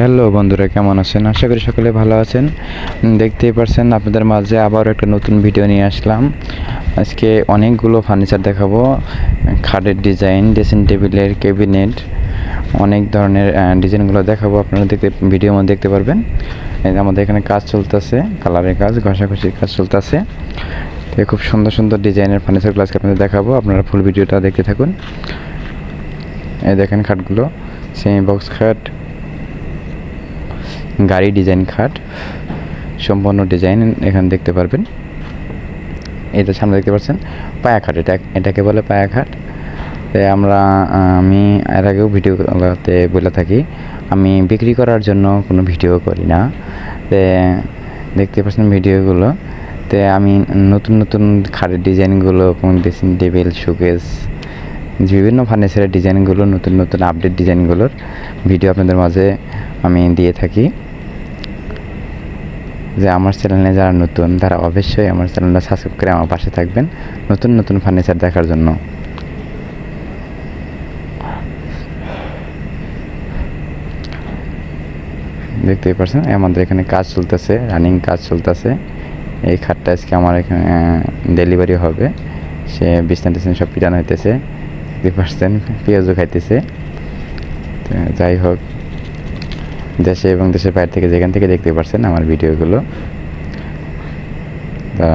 Hello বন্ধুরা, কেমন আছেন? আশা করি সকলে ভালো আছেন। দেখতেই পারছেন আপনাদের মাঝে আবার একটা নতুন ভিডিও নিয়ে আসলাম। আজকে অনেকগুলো ফার্নিচার দেখাবো। খাটের ডিজাইন, ড্রেসিং টেবিলের ক্যাবিনেট, অনেক ধরনের ডিজাইনগুলো দেখাবো। আপনারা দেখতে, ভিডিওর মধ্যে দেখতে পারবেন। আমাদের এখানে কাজ চলতেছে, কালারের কাজ, ঘষাঘষির কাজ চলতেছে। খুব সুন্দর সুন্দর ডিজাইনের ফার্নিচারগুলো আজকে আপনাদের দেখাবো। আপনারা ফুল ভিডিওটা দেখতে থাকুন। এই দেখেন খাটগুলো। সেমি বক্স খাট গাড়ি ডিজাইন খাট, সম্পূর্ণ ডিজাইন এখানে দেখতে পারবেন। এটা সামনে দেখতে পাচ্ছেন, পায়া খাট, এটা এটাকে বলে পায়া খাট। তো আমরা, আমি এর আগেও ভিডিওতে বলে থাকি, আমি বিক্রি করার জন্য কোনো ভিডিও করি না। তো দেখতে পাচ্ছেন ভিডিওগুলো তো আমি নতুন নতুন খাটের ডিজাইনগুলো ড্রেসিং টেবিল, শোকেস, বিভিন্ন ফার্নিচারের ডিজাইনগুলো নতুন নতুন আপডেট ডিজাইনগুলোর ভিডিও আপনাদের মাঝে আমি দিয়ে থাকি। যে আমার চ্যানেলে যারা নতুন, তারা অবশ্যই আমার চ্যানেলটা সাবস্ক্রাইব করে আমার পাশে থাকবেন। নতুন নতুন ফার্নিচার দেখার জন্য। দেখতেই পারছেন আমাদের এখানে কাজ চলতেছে রানিং কাজ চলতেছে। এই খাটটা আজকে আমার এখানে ডেলিভারি হবে। সে বিছনা টিছনা সব পিটানো হইতেছে। দেখতে পারছেন, পেঁয়াজও খাইতেছে। যাই হোক। দেশে এবং দেশের বাইরে থেকে যেখান থেকে দেখতে পারছেন আমার ভিডিওগুলো তা